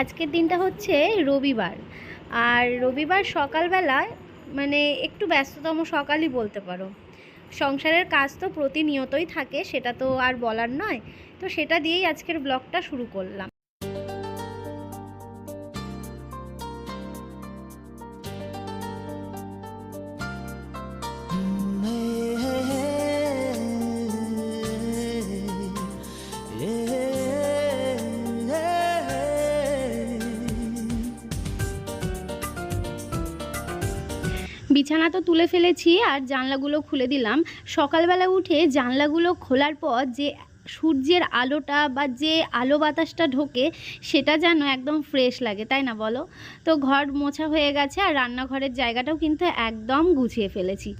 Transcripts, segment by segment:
আজকের দিনটা হচ্ছে রবিবার। আর রবিবার সকালবেলা মানে একটু ব্যস্ততম সকালই বলতে পারো। সংসারের কাজ তো প্রতিনিয়তই থাকে, সেটা তো আর বলার নয়। তো সেটা দিয়েই আজকের ব্লগটা শুরু করলাম। তো তুলে ফেলেছি আর জানলাগুলো খুলে দিলাম। সকালবেলা উঠে জানলাগুলো খোলার পর যে সূর্যের আলোটা বা যে আলো বাতাসটা ঢোকে, সেটা যেন একদম ফ্রেশ লাগে, তাই না বলো? তো ঘর মোছা হয়ে গেছে আর রান্নাঘরের জায়গাটাও কিন্তু একদম গুছিয়ে ফেলেছি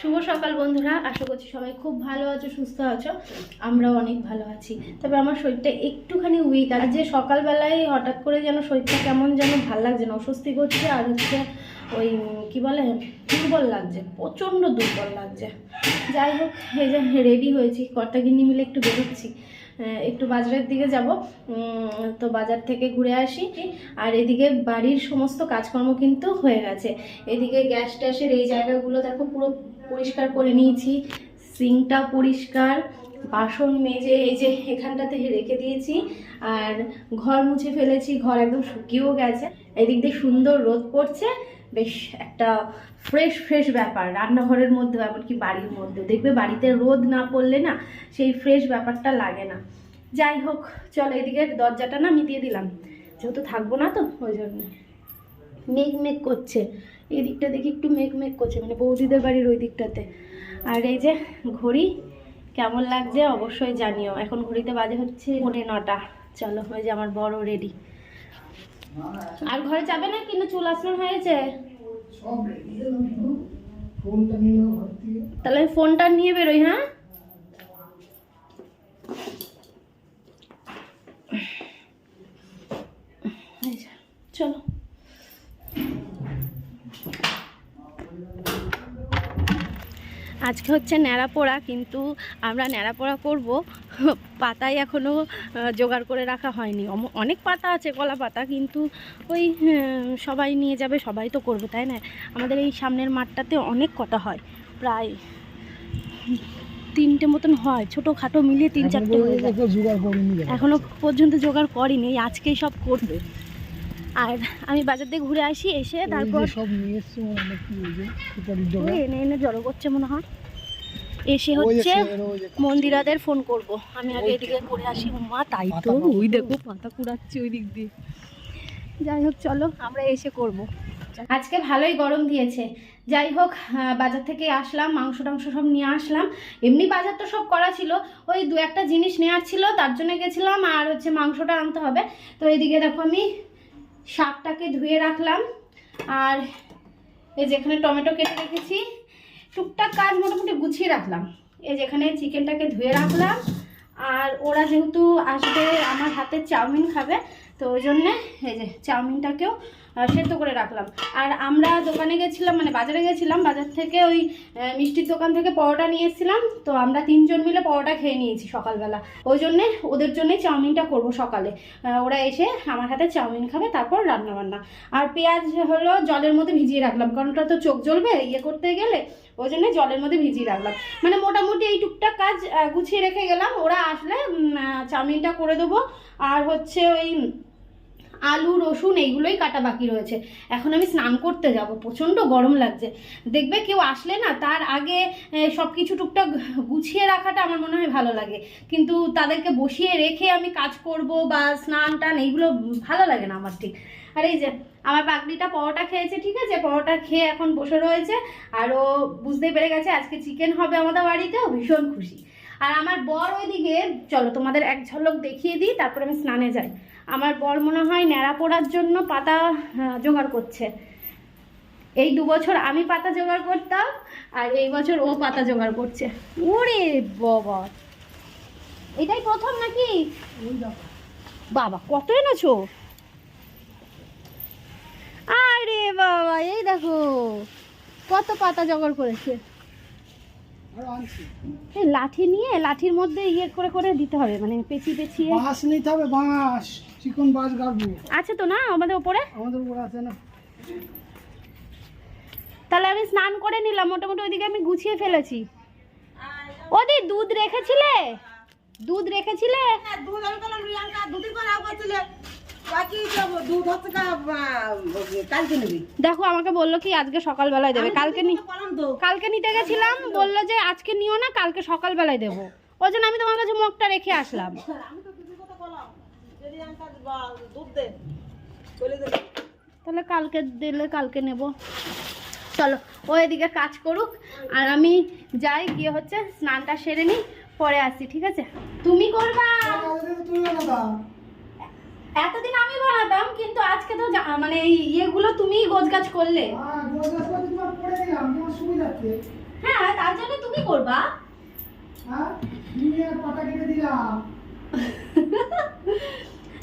শুভ সকাল বন্ধুরা আশা করছি সবাই খুব ভালো আছো, সুস্থ আছো? আমরাও অনেক ভালো আছি। তবে আমার শরীরটা একটুখানি উইক আর যে সকালবেলায় হঠাৎ করে যেন শরীরটা কেমন যেন ভালো লাগছে না, অস্বস্তি করছে, আর হচ্ছে ওই, কি বলে, দুর্বল লাগছে, প্রচণ্ড দুর্বল লাগছে। যাই হোক, এই যে রেডি হয়েছি, কর্তাগিন্নি মিলে একটু বেরোচ্ছি। একটু বাজারের দিকে যাব। তো বাজার থেকে ঘুরে আসি। আর এদিকে বাড়ির সমস্ত কাজকর্ম কিন্তু হয়ে গেছে। এদিকে গ্যাস ট্যাসের এই জায়গাগুলো দেখো পুরো পরিষ্কার করে নিয়েছি। সিঙ্কটা পরিষ্কার, বাসন মেজে এই যে এখানটাতে রেখে দিয়েছি, আর ঘর মুছে ফেলেছি, ঘর একদম শুকিয়েও গেছে। এদিক দিয়ে সুন্দর রোদ পড়ছে, বেশ একটা ফ্রেশ ফ্রেশ ব্যাপার। রান্নাঘরের মধ্যে এমনকি বাড়ির মধ্যে দেখবে বাড়িতে রোদ না পড়লে না, সেই ফ্রেশ ব্যাপারটা লাগে না। যাই হোক, চলো এদিকে দরজাটা না মিটিয়ে দিলাম। যেহেতু থাকব না তো, ওই জন্য। মেঘ মেঘ করছে। এই দিকটা দেখি একটু মেঘ মেঘ করছে মানে বৌদিদের বাড়ির ওই দিকটাতে। আর এই যে ঘড়ি কেমন লাগছে অবশ্যই জানিও। এখন ঘড়িতে বাজে হচ্ছে পনে নটা। চলো ওই যে আমার বড় রেডি আর ঘরে যাবে না কিন্তু চুল আসন হয়েছে? তাহলে আমি ফোনটা নিয়ে বেরোই হ্যাঁ এই যে, চলো আজকে হচ্ছে ন্যাড়া পোড়া কিন্তু আমরা ন্যাড়া পোড়া করব। পাতায় এখনও জোগাড় করে রাখা হয়নি। অনেক পাতা আছে কলা পাতা কিন্তু ওই সবাই নিয়ে যাবে সবাই তো করবে তাই না? আমাদের এই সামনের মাঠটাতে অনেক কটা হয়। প্রায় তিনটে মতন হয় ছোটো খাটো মিলিয়ে তিন চারটে যায়। এখনও জোগাড় করিনি। যারা। পর্যন্ত জোগাড় করিনি আজকেই সব করবে। আর আমি বাজার দিয়ে ঘুরে আসি এসে তারপর সব নিয়ে এনে এনে জড়ো করছে মনে হয়। এসে হচ্ছে মন্দিরাদের ফোন করব। আমি আগে এদিকে করে আসি মা তাই তো। ওই দেখো পাতা কুড়াচ্ছে ওই দিক দিয়ে। যাই হোক চলো আমরা এসে করব। আজকে ভালোই গরম দিয়েছে। যাই হোক বাজার থেকে আসলাম মাংস টাংস সব নিয়ে আসলাম। এমনি বাজার তো সব করা ছিল ওই দু একটা জিনিস নেওয়ার ছিল তার জন্য গেছিলাম আর হচ্ছে মাংসটা আনতে হবে। তো এদিকে দেখো আমি শাকটাকে ধুয়ে রাখলাম। আর এই যেখানে টমেটো কেটে রেখেছি। টুকটাক কাজ মোটামুটি গুছিয়ে রাখলাম। এই যেখানে চিকেনটাকে ধুয়ে রাখলাম। আর ওরা যেহেতু আসবে, আমার হাতে চাউমিন খাবে, তো ওই জন্যে এই যে চাউমিনটাকেও সেদ্ধ করে রাখলাম। আর আমরা দোকানে গেছিলাম মানে বাজারে গেছিলাম, বাজার থেকে ওই মিষ্টির দোকান থেকে পরোটা নিয়ে এসেছিলাম, তো আমরা তিনজন মিলে পরোটা খেয়ে নিয়েছি সকালবেলা। ওই জন্যে ওদের জন্যই চাউমিনটা করব সকালে। ওরা এসে আমার হাতে চাউমিন খাবে, তারপর রান্না বান্না আর পেঁয়াজ হলো জলের মধ্যে ভিজিয়ে রাখলাম, কারণ ওটা তো চোখ জ্বলবে ইয়ে করতে গেলে ওই জন্য জলের মধ্যে ভিজিয়ে রাখলাম। মানে মোটামুটি এই টুকটাক কাজ গুছিয়ে রেখে গেলাম। ওরা আসলে চাউমিনটা করে দেবো। আর হচ্ছে ওই আলু, রসুন এইগুলোই কাটা বাকি রয়েছে। এখন আমি স্নান করতে যাব, প্রচণ্ড গরম লাগছে। দেখবে কেউ আসলে না তার আগে সব কিছু টুকটাক গুছিয়ে রাখাটা আমার মনে হয় ভালো লাগে। কিন্তু তাদেরকে বসিয়ে রেখে আমি কাজ করব বা স্নান টান এইগুলো ভালো লাগে না আমার ঠিক। আর এই যে, আমার পাগড়িটা পরোটা খেয়েছে, ঠিক আছে? পরোটা খেয়ে এখন বসে রয়েছে। আর ও বুঝতেই পেরে গেছে আজকে চিকেন হবে আমাদের বাড়িতে, ও ভীষণ খুশি। আর আমার বর ওইদিকে, চলো তোমাদের এক ঝলক দেখিয়ে দিই, তারপরে আমি স্নানে যাই। আমার বর মনে হয় ন্যাড়া পোড়ার জন্য পাতা জোগাড় করছে। এই দু বছর আমি পাতা জোগাড় করতাম আর এই বছর ও পাতা জোগাড় করছে। ওরে বাবা! এটাই প্রথম নাকি? বাবা, কত এনেছো? আরে বাবা, এই দেখো, কত পাতা জোগাড় করেছে। লাঠি নিয়ে লাঠির মধ্যে ইয়ে করে করে দিতে হবে মানে পেঁচিয়ে পেঁচিয়ে। বাঁশ নিতে হবে বাঁশ চিকন বাঁশ গাড়বো। আছে তো না আমাদের ওপরে? আমাদের উপর আছে না। তাহলে আমি স্নান করে নিলাম মোটামুটি ওইদিকে আমি গুছিয়ে ফেলেছি। ওদি দুধ রেখেছিলে? দুধ রেখেছিলে? দুধ আমি করলাম রিয়াঙ্কা দুধই দেখো আমাকে বলল কি আজকে সকালবেলায় দেবে। কালকে নি তো। কালকে নিতে গেছিলাম বলল যে আজকে নিও না কালকে সকালবেলায় দেবো। ওই জন্য আমি তোমার কাছে মগটা রেখে আসলাম। আমি তো দুধের কথা বললাম। যে রিয়াঙ্কা বা- দুধ দে বলে দে তাহলে কালকে দিলে কালকে নেব। চলো ও এদিকে কাজ করুক আর আমি যাই গিয়ে হচ্ছে স্নানটা সেরে নিই পরে আসি ঠিক আছে? তুমি করবা। তুমি দাদা এতদিন আমি বানাতাম কিন্তু আজকে তো মানে ইয়েগুলো তুমিই গোছগাছ করলে। হ্যাঁ তার জন্য তুমি করবা। হ্যাঁ? তুমি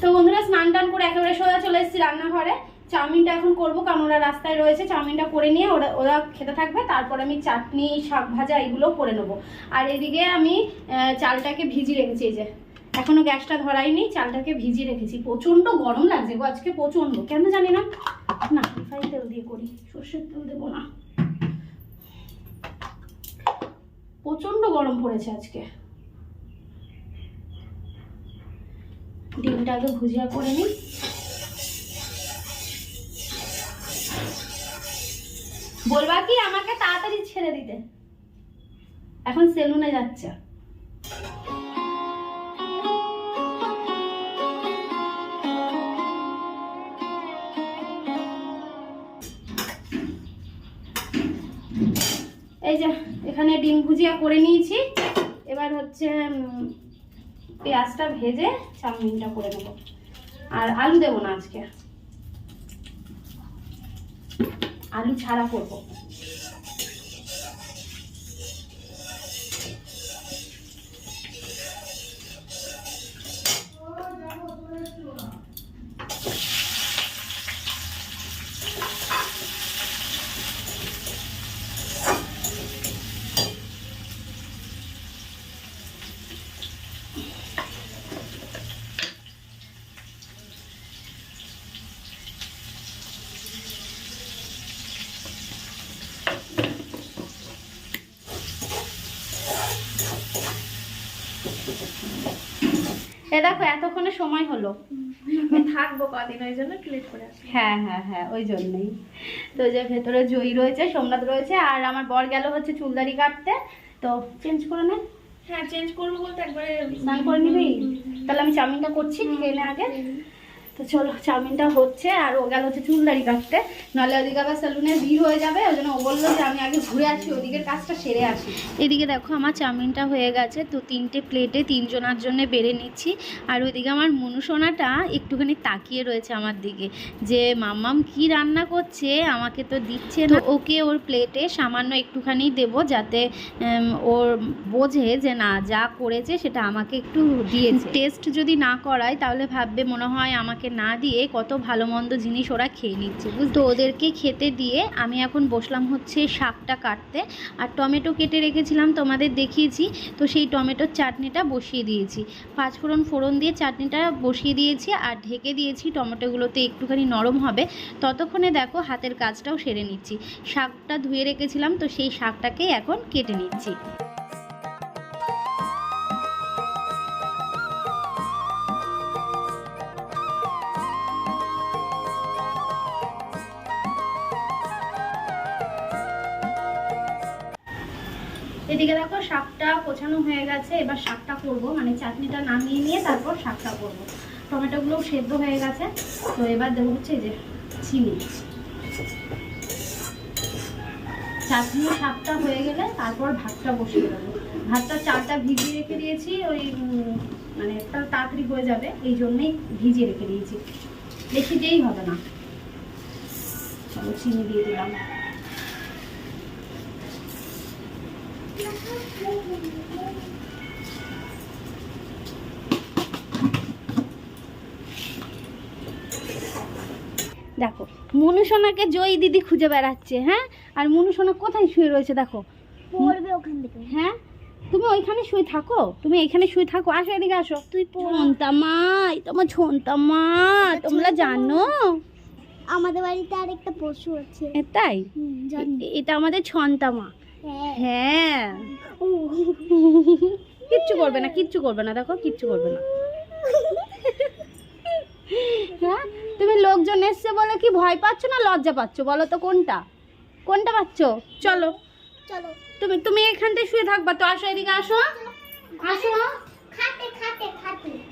তো বন্ধুরা স্নান টান করে একেবারে সোজা চলে এসেছি রান্নাঘরে। চাউমিনটা এখন করব কারণ ওরা রাস্তায় রয়েছে। চাউমিনটা করে নিয়ে ওরা ওরা খেতে থাকবে। তারপর আমি চাটনি শাক ভাজা এগুলো করে নেব। আর এদিকে আমি চালটাকে ভিজিয়ে রেখেছি এই যে। এখনও গ্যাসটা ধরাইনি, চালটাকে ভিজিয়ে রেখেছি। প্রচণ্ড গরম লাগছে গো আজকে প্রচণ্ড কেন জানি না? না তেল দিয়ে করি, সর্ষের তেল দেবো না। প্রচণ্ড গরম পড়েছে আজকে। ডিমটা আগে ভুজিয়া করে নিই। বলবা কি আমাকে তাড়াতাড়ি ছেড়ে দিতে? এখন সেলুনে যাচ্ছে। এখানে ডিম ভুজিয়া করে নিয়েছি। এবার হচ্ছে পেঁয়াজটা ভেজে চাউমিনটা করে নেব। আর আলু দেবো না আজকে। আলু ছাড়া করব এ দেখো এতক্ষণে সময় হলো থাকব কদিন ওই জন্য ক্লিক করে হ্যাঁ হ্যাঁ হ্যাঁ ওই জন্যই। তো যে ভেতরে জয়ী রয়েছে সোমনাথ রয়েছে আর আমার বর গেল হচ্ছে চুলদারি কাটতে। তো চেঞ্জ করে নে। হ্যাঁ চেঞ্জ করব বলতে একবারে স্নান করে নিবি? তাহলে আমি চাউমিনটা করছি খেয়ে আগে। তো চলো চাউমিনটা হচ্ছে আর ও গেল হচ্ছে চুলদারি কাটতে। নাহলে ওদিকে আবার সেলুনে ভিড় হয়ে যাবে ওই জন্য ও বলল যে আমি আগে ঘুরে আসি ওদিকের কাজটা সেরে আসি। এদিকে দেখো আমার চাউমিনটা হয়ে গেছে তো তিনটে প্লেটে তিনজনার জন্য বেড়ে নিচ্ছি। আর ওইদিকে আমার মনুসোনাটা একটুখানি তাকিয়ে রয়েছে আমার দিকে যে মাম্মাম কি রান্না করছে? আমাকে তো দিচ্ছে না। ওকে ওর প্লেটে সামান্য একটুখানি দেবো যাতে ওর বোঝে যে না যা করেছে সেটা আমাকে একটু দিয়েছে। টেস্ট যদি না করায় তাহলে ভাববে মনে হয় আমাকে না দিয়ে কত ভালো মন্দ জিনিস ওরা খেয়ে নিচ্ছে বুঝতো ওদেরকে খেতে দিয়ে আমি এখন বসলাম হচ্ছে শাকটা কাটতে, আর টমেটো কেটে রেখেছিলাম, তোমাদের দেখিয়েছি। তো সেই টমেটোর চাটনিটা বসিয়ে দিয়েছি। পাঁচফোড়ন ফোড়ন দিয়ে চাটনিটা বসিয়ে দিয়েছি, আর ঢেকে দিয়েছি টমেটোগুলোতে একটুখানি নরম হবে। ততক্ষণে দেখো হাতের কাজটাও সেরে নিচ্ছি। শাকটা ধুয়ে রেখেছিলাম, তো সেই শাকটাকেই এখন কেটে নিচ্ছি। এদিকে দেখো, শাকটা কোচানো হয়ে গেছে, এবার শাকটা করব। মানে চাটনিটা নামিয়ে নিয়ে তারপর শাকটা করব। টমেটোগুলোও সেদ্ধ হয়ে গেছে। তো এবার দেবো হচ্ছে যে চিনি। চাটনি শাকটা হয়ে গেলে তারপর ভাতটা বসিয়ে দেবো। ভাতটা চালটা ভিজিয়ে রেখে দিয়েছি, ওই মানে তাড়াতাড়ি হয়ে যাবে, এই জন্যই ভিজিয়ে রেখে দিয়েছি। বেশি দেরি হবে না। চিনি দিয়ে দিলাম। দেখো মনুসোনাকে জয়ী দিদি খুঁজে বেড়াচ্ছে হ্যাঁ? আর মনুসোনা কোথায় শুয়ে রয়েছে দেখো? পড়বে ওখান থেকে। হ্যাঁ? তুমি ওইখানে শুয়ে থাকো তুমি এখানে শুয়ে থাকো আসো এদিকে আসো। তুই ছন্তা মা তোমার ছন্তা মা তোমরা জানো? আমাদের বাড়িতে আরেকটা পশু আছে। তাই এটা আমাদের ছন্তা মা। হ্যাঁ। হ্যাঁ। ও, কিচ্ছু করবে না কিচ্ছু করবে না দেখো কিচ্ছু করবে না। হ্যাঁ? তুমি লোকজন এসছে বলে কি ভয় পাচ্ছ না লজ্জা পাচ্ছ? বলো তো কোনটা? কোনটা পাচ্ছ? চলো। চলো। তুমি তুমি এখানটায় শুয়ে থাকবা তো আসো এদিকে আসো। আসো।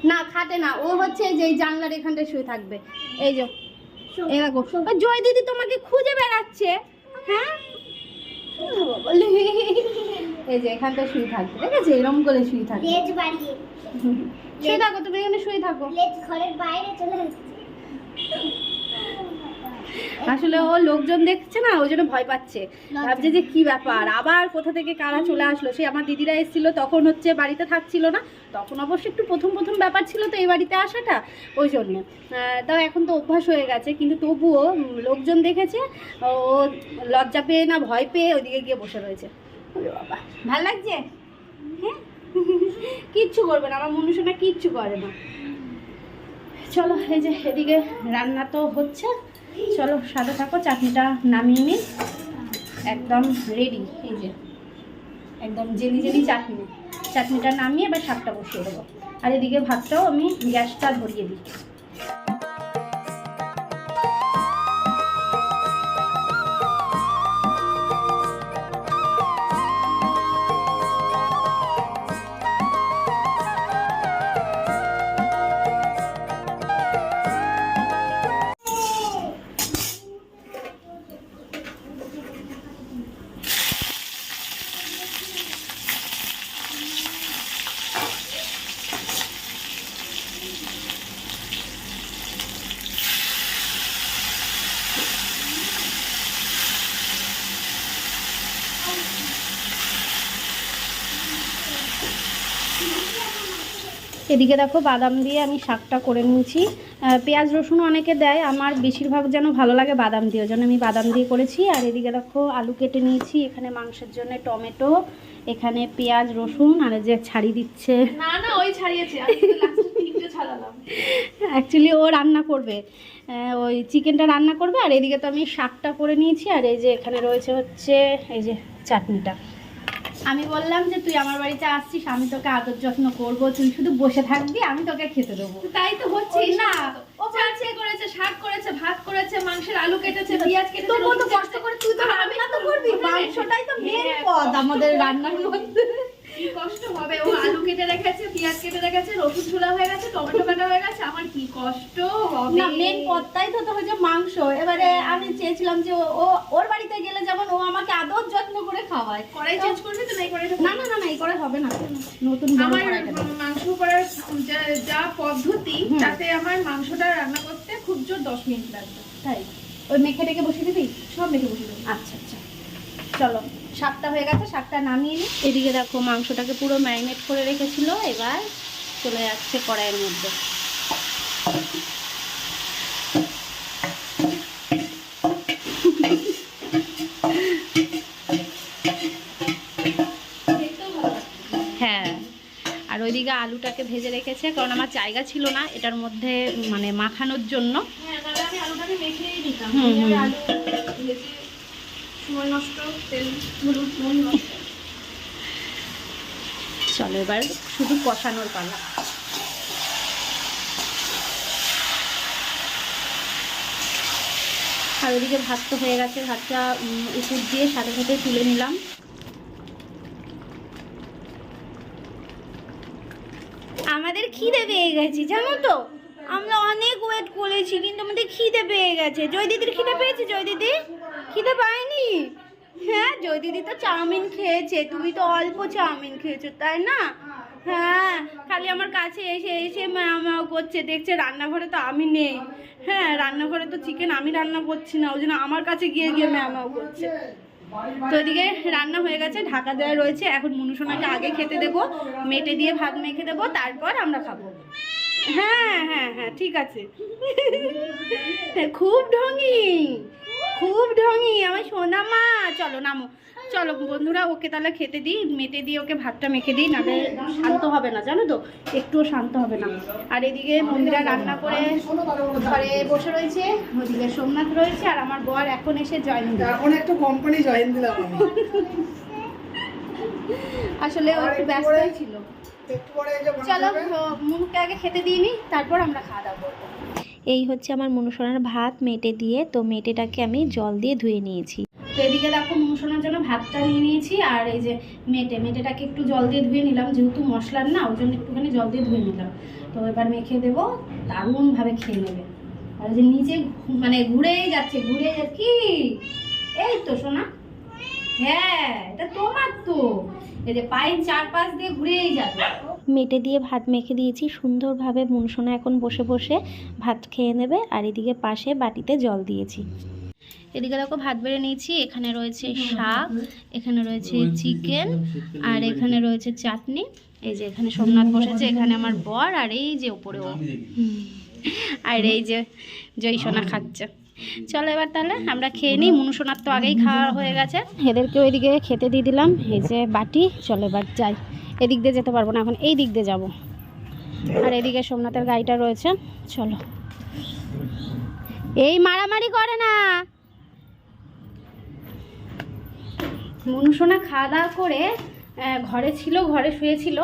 না খাটে না ও হচ্ছে যে জানলার এখানটায় শুয়ে থাকবে। এই যে দেখো। জয় দিদি তোমাকে খুঁজে বেড়াচ্ছে। হ্যাঁ? এই যে এখানটায় শুয়ে থাকবে ঠিক আছে? এরম করে শুয়ে থাকবে। লেজ বাড়িয়ে। শুয়ে থাকো তুমি এখানে শুয়ে থাকো। লেজ ঘরের বাইরে চলে আসছে। আসলে ও লোকজন দেখছে না ওই জন্য ভয় পাচ্ছে। ভাবছে যে কি ব্যাপার? আবার কোথা থেকে কারা চলে আসলো? সে আমার দিদিরা এসেছিল তখন হচ্ছে বাড়িতে থাকছিল না। তখন অবশ্য একটু প্রথম প্রথম ব্যাপার ছিল তো এই বাড়িতে আসাটা ওই জন্য। তাও এখন তো অভ্যাস হয়ে গেছে কিন্তু তবুও লোকজন দেখেছে ও লজ্জা পেয়ে না ভয় পেয়ে ওইদিকে গিয়ে বসে রয়েছে। বাবা ভালো লাগছে? হ্যাঁ? কিচ্ছু করবে না আমার মনুষ্যটা কিচ্ছু করে না। চলো এই যে এদিকে রান্না তো হচ্ছে। চলো সাদা থাকো, চাটনিটা নামিয়ে নিন একদম রেডি এই যে। একদম জেলি জেলি চাটনি। চাটনিটা নামিয়ে এবার শাকটা বসিয়ে দেবো। আর এদিকে ভাতটাও আমি গ্যাসটা ধরিয়ে দিই। এদিকে দেখো বাদাম দিয়ে আমি শাকটা করে নিয়েছি। পেঁয়াজ রসুন অনেকে দেয় আমার বেশিরভাগ যেন ভালো লাগে বাদাম দিয়ে ওই জন্য আমি বাদাম দিয়ে করেছি। আর এদিকে দেখো আলু কেটে নিয়েছি এখানে মাংসের জন্য টমেটো এখানে পেঁয়াজ রসুন আর যে ছাড়ি দিচ্ছে। না না ওই ছাড়িয়েছে অ্যাকচুয়ালি ও রান্না করবে। ওই চিকেনটা রান্না করবে আর এদিকে তো আমি শাকটা করে নিয়েছি আর এই যে এখানে রয়েছে হচ্ছে এই যে চাটনিটা। আমি বললাম যে তুই আমার বাড়িতে আসছিস আমি তোকে আদর যত্ন করব তুই শুধু বসে থাকবি আমি তোকে খেতে দেবো। তাই তো হচ্ছে না। ও চাচে করেছে শাক করেছে ভাত করেছে মাংসের আলু কেটেছে পেঁয়াজ কেটেছে তোর কত কষ্ট করে তুই তো আমি রান্না তো করবি মাংসটাই তো মেন পদ আমাদের রান্নার মধ্যে। কি কষ্ট হবে? ও আলু কেটে রেখেছে পেঁয়াজ কেটে রেখেছে রসুন ছোলা হয়ে গেছে টমেটো কাটা হয়ে গেছে আমার কি কষ্ট হবে? না মেন পদটাই তো তো হচ্ছে মাংস। এবারে আমি চেয়েছিলাম যে ও- ওর বাড়িতে গেলে যেমন ও আমাকে আদর যত্ন করে খাওয়ায়। কড়াই চেঞ্জ করবি তো নাই কড়াইটা না না না না এই করে হবে না। নতুন আমার মাংস করার যা- পদ্ধতি তাতে আমার মাংসটা রান্না করতে খুব জোর দশ মিনিট লাগবে। তাই? ওই মেখে টেকে বসিয়ে দিবি? সব মেখে বসে দেবো। আচ্ছা আচ্ছা। চলো। শাকটা হয়ে গেছে শাকটা নামিয়ে নিই এদিকে দেখো মাংসটাকে পুরো ম্যারিনেট করে রেখেছিল এবার চলে যাচ্ছে কড়াইয়ের মধ্যে। হ্যাঁ আর ওইদিকে আলুটাকে ভেজে রেখেছে কারণ আমার জায়গা ছিল না এটার মধ্যে মানে মাখানোর জন্য। হ্যাঁ নাহলে আমি আলুটাকে মেখেই দিতাম হুম, আমি হুম। আলু ভেজে চলো এবার শুধু কষানোর পালা। আর ওদিকে ভাত তো হয়ে গেছে, ভাতটা উপর দিয়ে সাথে সাথে তুলে নিলাম। আমাদের খিদে পেয়ে গেছে, জানো তো? আমরা অনেক ওয়েট করেছি, কিন্তু আমাদের খিদে পেয়ে গেছে। জয় দিদির খিদে পেয়েছে জয় দিদি খিদে পায়নি? হ্যাঁ জয় দিদি তো চাউমিন খেয়েছে, তুমি তো অল্প চাউমিন খেয়েছো, তাই না? হ্যাঁ খালি আমার কাছে এসে এসে ম্যাও করছে, দেখছে রান্নাঘরে তো আমি নেই। হ্যাঁ রান্নাঘরে তো চিকেন আমি রান্না করছি না, ওই জন্য আমার কাছে গিয়ে গিয়ে ম্যাও করছে। তো এদিকে রান্না হয়ে গেছে, ঢাকা দেওয়া রয়েছে, এখন মনুসোনাকে আগে খেতে দেবো, মেটে দিয়ে ভাত মেখে দেবো, তারপর আমরা খাব। হ্যাঁ হ্যাঁ হ্যাঁ ঠিক আছে। খুব ঢঙি খুব ঢঙি আমার সোনা মা। চলো নামো। চলো বন্ধুরা ওকে তাহলে খেতে দিই মেটে দিয়ে ওকে ভাতটা মেখে দিই নাহলে শান্ত হবে না জানো তো? একটুও শান্ত হবে না। আর এদিকে মন্দিরা রান্না করে ঘরে বসে রয়েছে ওদিকে সোমনাথ রয়েছে আর আমার বর এখন এসে জয়েন এখন একটু কোম্পানি জয়েন দিলাম আসলে ও একটু ব্যস্তই ছিল। চলো মুখটা আগে খেতে দিইনি তারপর আমরা খাওয়া দাওয়া করব। এই হচ্ছে আমার মনুসোনার ভাত মেটে দিয়ে, তো মেটেটাকে আমি জল দিয়ে ধুয়ে নিয়েছি। তো এদিকে দেখো মুসোনার জন্য ভাতটা নিয়ে নিয়েছি, আর এই যে মেটে, মেটেটাকে একটু জল দিয়ে ধুয়ে নিলাম, যেহেতু মশলার না, ওই জন্য একটুখানি জল দিয়ে ধুয়ে নিলাম। তো এবার মেখে দেবো, দারুণভাবে খেয়ে নেবে। আর যে ঘু- মানে ঘুরেই যাচ্ছে ঘুরে যাচ্ছে, কি? এই তো সোনা। হ্যাঁ এটা তোমার তো। এই যে পায়ের চারপাশ দিয়ে ঘুরেই যাবে। মেটে দিয়ে ভাত মেখে দিয়েছি। সুন্দরভাবে মুনসোনা এখন বসে বসে ভাত খেয়ে নেবে আর এদিকে পাশে বাটিতে জল দিয়েছি। এদিকে দেখো ভাত বেড়ে নিয়েছি, এখানে রয়েছে শাক, এখানে রয়েছে চিকেন, আর এখানে রয়েছে চাটনি। এই যে এখানে সোমনাথ বসেছে, এখানে আমার বর আর এই যে ওপরে আর এই যে জয় সোনা খাচ্ছে। চলো এবার তাহলে আমরা খেয়ে নিই। মনু সোনার তো আগেই খাওয়া হয়ে গেছে। এদেরকে ওইদিকে খেতে দিয়ে দিলাম। এই যে বাটি, চলো এবার যাই। এদিক দিয়ে যেতে পারব না, এখন এই দিক দিয়ে যাব। আর এদিকে সোমনাথের গাড়িটা রয়েছে। চলো। এই মারামারি করে না। মনুসোনা খাওয়া দাওয়া করে ঘরে ছিল, ঘরে শুয়েছিল।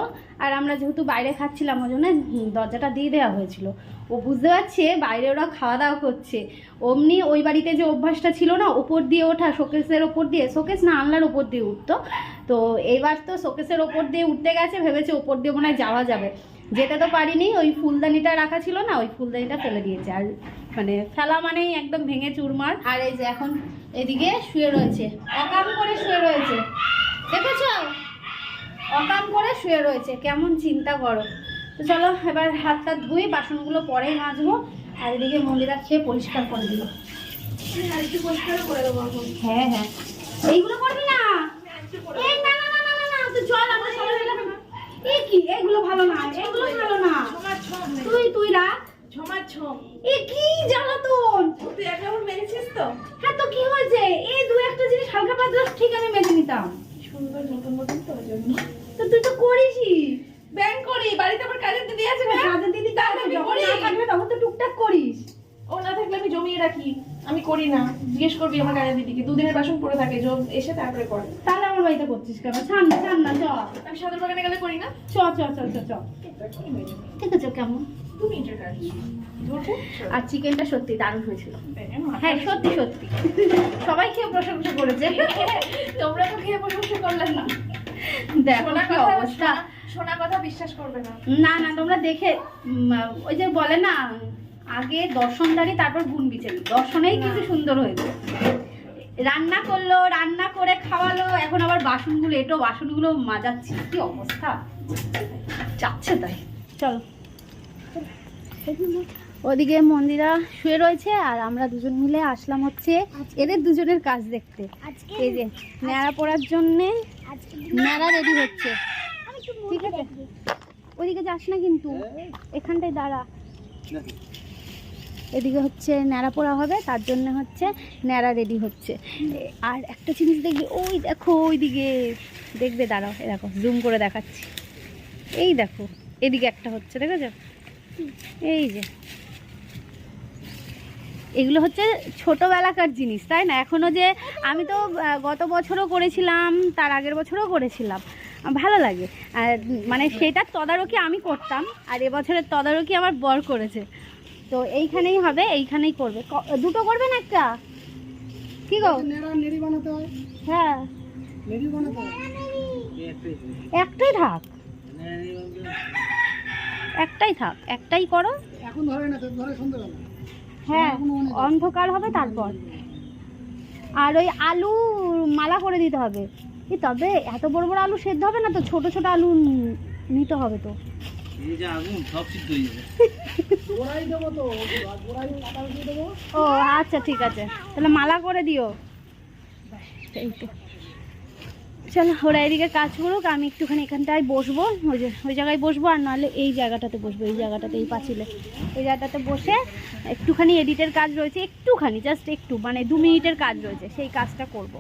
আর আমরা যেহেতু বাইরে খাচ্ছিলাম, ওই জন্য দরজাটা দিয়ে দেওয়া হয়েছিল। ও বুঝতে পারছে বাইরে ওরা খাওয়া দাওয়া করছে। অমনি ওই বাড়িতে যে অভ্যাসটা ছিল না, ওপর দিয়ে ওঠা, শোকেসের ওপর দিয়ে, শোকেস না আনলার ওপর দিয়ে উঠতো। তো এইবার তো শোকেসের ওপর দিয়ে উঠতে গেছে, ভেবেছে ওপর দিয়ে মনে হয় যাওয়া যাবে। যেতে তো পারিনি, ওই ফুলদানিটা রাখা ছিল না, ওই ফুলদানিটা ফেলে দিয়েছে। আর মানে ফেলা মানেই একদম ভেঙে চুরমার। আর এই যে এখন এদিকে শুয়ে রয়েছে। অকাম করে শুয়ে রয়েছে। দেখেছ? অকাম করে শুয়ে রয়েছে। কেমন চিন্তা করো। তো চলো এবার হাতটা ধুয়ে বাসনগুলো পরেই মাজবো আর এদিকে মন্দিরা খেয়ে পরিষ্কার করে দিল হ্যাঁ হ্যাঁ। এইগুলো করবি না? এই না না না না না না তো চল আমরা সবাই মিলে এই কি? এগুলো ভালো না এগুলো ভালো না। তুই তুই রাখ। এ কি জ্বালাতন? তুই এক কাপড় মেরেছিস তো হ্যাঁ তো কি হয়েছে? এই দু একটা জিনিস হালকা পাতলা ঠিক আমি মেজে নিতাম। সুন্দর নতুন নতুন তো তো তুই তো করিসই। ব্যাংক করি বাড়িতে আমার কাজের দিদি আছে না কাজের দিদি তাহলে না থাকবে তখন তো টুকটাক করিস। ও না থাকলে আমি জমিয়ে রাখি। আমি করি না। জিজ্ঞেস করবি আমার কাজের দিদিকে। দুদিনের বাসন পড়ে থাকে জব এসে তারপরে করে। তাহলে আমার বাড়িতে করছিস কেন? ছান না ছান না চ। আমি সাদের বাগানে গেলে করি না? চ চ চ চ চ। ঠিক আছে কেমন মিনিটের কাজ। আর চিকেনটা সত্যি দারুণ হয়েছিল। হ্যাঁ সত্যি সত্যি। সবাই খেয়ে প্রশংসা করেছে। তোমরা তো খেয়ে প্রশংসা করলে না। দেখো কি অবস্থা। শোনা কথা বিশ্বাস করবে না। না না তোমরা দেখে ওই যে বলে না আগে দর্শনদারি তারপর গুণ বিচারি। দর্শনেই কিন্তু সুন্দর হয়েছে। রান্না করল রান্না করে খাওয়ালো এখন আবার বাসনগুলো এটো বাসনগুলো মাজাচ্ছি। কি অবস্থা? যাচ্ছে তাই। চলো। ওদিকে মন্দিরা শুয়ে রয়েছে আর আমরা দুজন মিলে আসলাম হচ্ছে এদের দুজনের কাজ দেখতে। এই যে ন্যাড়া পড়ার জন্যে ন্যাড়া রেডি হচ্ছে। ঠিক আছে? ওদিকে যাস না কিন্তু। এখানটায় দাঁড়া। এদিকে হচ্ছে ন্যাড়া পোড়া হবে, তার জন্য হচ্ছে ন্যাড়া রেডি হচ্ছে। আর একটা জিনিস দেখবে, ওই দেখো, ওইদিকে। দেখবে, দাঁড়াও এ দেখো জুম করে দেখাচ্ছি। এই দেখো, এদিকে একটা হচ্ছে, দেখেছ? এই যে। এগুলো হচ্ছে ছোটোবেলাকার জিনিস, তাই না? এখনও যে আমি তো গত বছরও করেছিলাম, তার আগের বছরও করেছিলাম। ভালো লাগে। আর মানে সেটার তদারকি আমি করতাম আর এবছরের তদারকি আমার বর করেছে। তো এইখানেই হবে এইখানেই করবে। দুটো করবেন একটা? কি গো? নেড়া নেড়ি বানাতে হয়। হ্যাঁ। নেড়ি বানাতে হয়? একটাই থাক। একটাই থাক একটাই করো। এখন ধরে না ধরে সন্ধ্যাবেলা। হ্যাঁ অন্ধকার হবে তারপর। আর ওই আলু মালা করে দিতে হবে। তবে এত বড় বড় আলু সেদ্ধ হবে না তো? ছোট ছোট আলু নিতে হবে তো। গোড়াই দেবো তো গোড়াই কাটা দিয়ে দেবো। ও আচ্ছা ঠিক আছে। তাহলে মালা করে দিও। এই তো। চলো ওরা এদিকে কাজ করুক আমি একটুখানি এখানটায় বসবো। ওই যে ওই জায়গায় বসবো আর নাহলে এই জায়গাটাতে বসবো এই জায়গাটাতে এই পাঁচিলে এই জায়গাটাতে বসে একটুখানি এডিটের কাজ রয়েছে একটুখানি জাস্ট একটু মানে দু মিনিটের কাজ রয়েছে সেই কাজটা করব।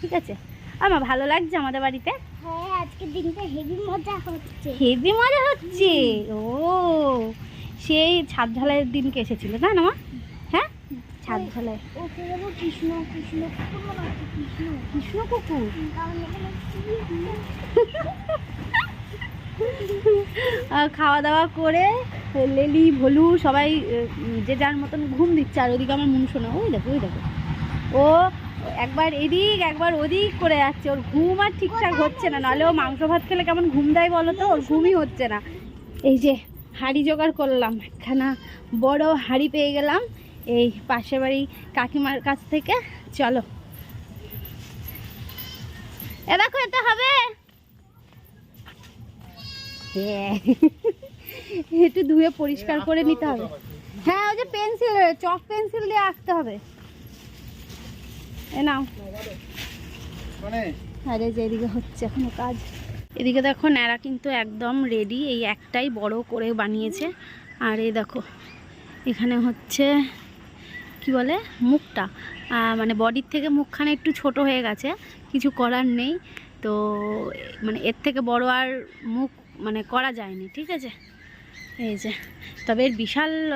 ঠিক আছে? আমার ভালো লাগছে আমাদের বাড়িতে? হ্যাঁ আজকে দিনটা হেভি মজা হচ্ছে। হেভি মজা হচ্ছে? ও সেই ছাদ ঢালাইয়ের দিনকে এসেছিল না হ্যাঁ? ছাদ ঢালাই কৃষ্ণ কৃষ্ণ কুকুর কৃষ্ণ। খাওয়া দাওয়া করে লেলি ভলু সবাই যে যার মতন ঘুম দিচ্ছে আর ওদিকে আমার মন শোনা ওই দেখো ওই দেখো। ও একবার এদিক, একবার ওদিক করে যাচ্ছে। ওর ঘুম আর ঠিকঠাক হচ্ছে না। নাহলে ও মাংস ভাত খেলে কেমন ঘুম দেয় বলো তো? ওর ঘুমই হচ্ছে না। এই যে হাঁড়ি জোগাড় করলাম। একখানা বড় হাঁড়ি পেয়ে গেলাম এই পাশের বাড়ি কাকিমার কাছ থেকে। চলো। এ দেখো এতে হবে? হ্যাঁ। একটু ধুয়ে পরিষ্কার করে নিতে হবে। হ্যাঁ ওই যে পেন্সিল, চক পেন্সিল দিয়ে আঁকতে হবে। এ নাও। মানে? আরে যে এদিকে হচ্ছে এখনও কাজ। এদিকে দেখো ন্যাড়া কিন্তু একদম রেডি এই একটাই বড় করে বানিয়েছে। আর এই দেখো এখানে হচ্ছে কি বলে মুখটা। মানে বডির থেকে মুখখানে একটু ছোট হয়ে গেছে কিছু করার নেই। তো মানে এর থেকে বড় আর মুখ মানে করা যায়নি ঠিক আছে? এই যে তবে এর বিশাল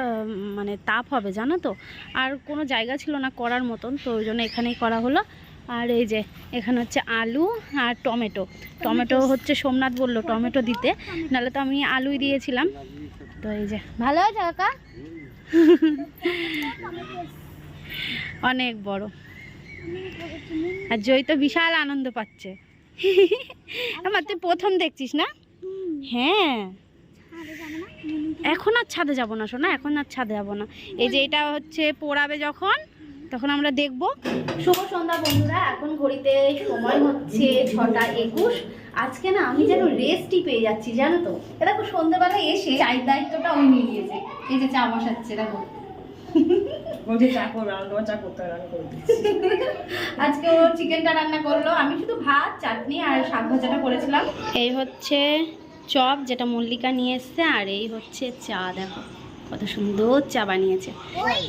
মানে তাপ হবে জানো তো? আর কোনো জায়গা ছিল না করার মতন তো ওই জন্য এখানেই করা হলো। আর এই যে এখানে হচ্ছে আলু আর টমেটো। টমেটো হচ্ছে সোমনাথ বলল টমেটো দিতে। নাহলে তো আমি আলুই দিয়েছিলাম। তো এই যে ভালো আছে কাকা? অনেক বড়। আর জয় তো বিশাল আনন্দ পাচ্ছে। আমার তুই প্রথম দেখছিস না? হ্যাঁ। এখন আর ছাদে যাব না শোনা এখন আর ছাদে যাব না। এই যে এটা হচ্ছে পোড়াবে যখন তখন আমরা দেখব। শুভ সন্ধ্যা বন্ধুরা এখন ঘড়িতে সময় হচ্ছে ছটা একুশ। আজকে না আমি যেন রেস্টই পেয়ে যাচ্ছি জানো তো? এ দেখো সন্ধ্যাবেলায় এসে চায়ের দায়িত্বটা ওই নিয়ে নিয়েছে এই যে চা বসাচ্ছে দেখো। আমি আমি আজকে ও চিকেনটা রান্না করল। আমি শুধু ভাত চাটনি আর শাক ভাজাটা করেছিলাম। এই হচ্ছে চপ যেটা মল্লিকা নিয়ে এসছে আর এই হচ্ছে চা দেখো কত সুন্দর চা বানিয়েছে। ওই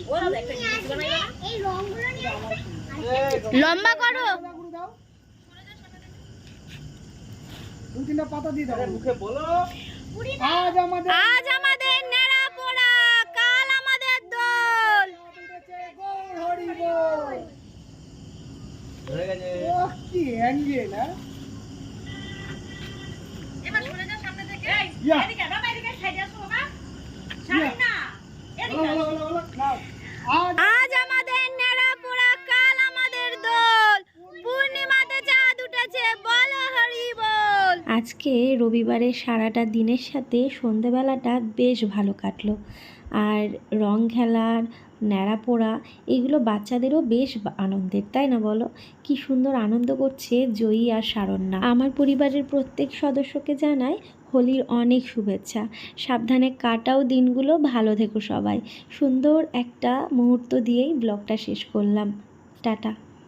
এই রংগুলো নিয়ে আসবে লম্বা করো। দু তিনটা পাতা দিয়ে দাও। মুখে বলো। আজ আমাদের নেড়া পোড়া কাল আমাদের দোল। হরি বল কি অ্যাঙ্গেল হ্যাঁ? আজ আজ আমাদের নেড়া পোড়া কাল আমাদের দোল। পূর্ণিমাতে চাঁদ উঠেছে বলো হরি বল। আজকে রবিবারের সারাটা দিনের সাথে সন্ধেবেলাটা বেশ ভালো কাটলো। আর রং খেলার ন্যাড়া পোড়া এগুলো বাচ্চাদেরও বেশ আনন্দের তাই না বলো? কি সুন্দর আনন্দ করছে জয়ী আর সারণ্যা। আমার পরিবারের প্রত্যেক সদস্যকে জানাই হোলির অনেক শুভেচ্ছা। সাবধানে কাটাও দিনগুলো, ভালো থেকো সবাই। সুন্দর একটা মুহূর্ত দিয়েই ব্লগটা শেষ করলাম। টাটা।